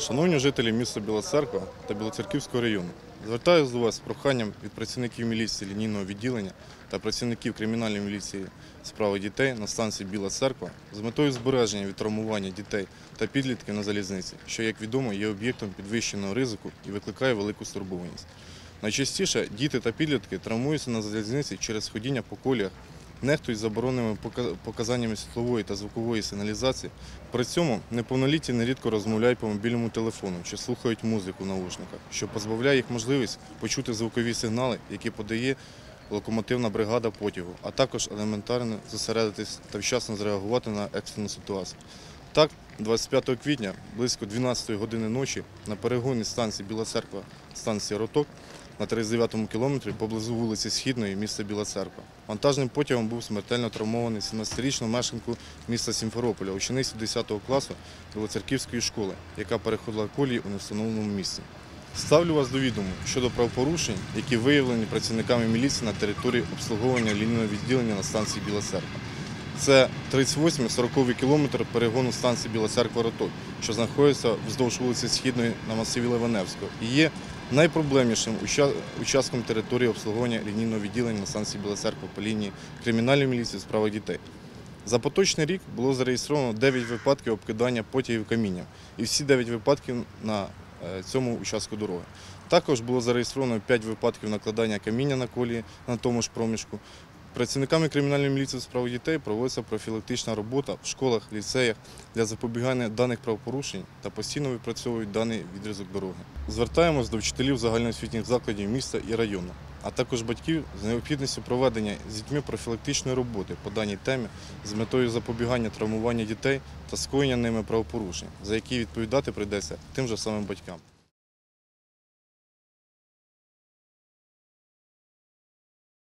Шановні жителі міста Біла Церква та Білоцерківського району, звертаюся до вас з проханням від працівників міліції лінійного відділення та працівників кримінальної міліції справи дітей на станції Біла Церква з метою збереження від травмування дітей та підлітків на залізниці, що, як відомо, є об'єктом підвищеного ризику і викликає велику стурбованість. Найчастіше діти та підлітки травмуються на залізниці через ходіння по коліях, нехтують забороненими пока- показаннями світлової та звукової сигналізації. При цьому неповнолітні нерідко розмовляють по мобільному телефону чи слухають музику в наушниках, що позбавляє їх можливість почути звукові сигнали, які подає локомотивна бригада потягу, а також елементарно зосередитись та вчасно зреагувати на екстрену ситуацію. Так, 25 квітня близько 12 години ночі на перегоні станції Біла Церква, станції Роток на 39-му кілометрі поблизу вулиці Східної міста Біла Церква. Вантажним потягом був смертельно травмований 17-річну мешканку міста Сімферополя, ученицю 10 класу Білоцерківської школи, яка переходила колії у невстановленому місці. Ставлю вас до відому щодо правопорушень, які виявлені працівниками міліції на території обслуговування лінійного відділення на станції Біла Церква. Це 38-40 кілометр перегону станції Біла Церква Роток, що знаходиться вздовж вулиці Східної на масиві Ливаневського і є найпроблемнішим уча- участком території обслуговування лінійного відділення на станції Біла Церква по лінії кримінальної міліції справах дітей. За поточний рік було зареєстровано 9 випадків обкидання потягів камінням, і всі 9 випадків на е, цьому участку дороги. Також було зареєстровано 5 випадків накладання каміння на колії на тому ж проміжку. Працівниками кримінальної міліції у справах дітей проводиться профілактична робота в школах, ліцеях для запобігання даних правопорушень та постійно випрацьовують даний відрізок дороги. Звертаємось до вчителів загальноосвітніх закладів міста і району, а також батьків з необхідністю проведення з дітьми профілактичної роботи по даній темі з метою запобігання травмування дітей та скоєння ними правопорушень, за які відповідати прийдеться тим же самим батькам.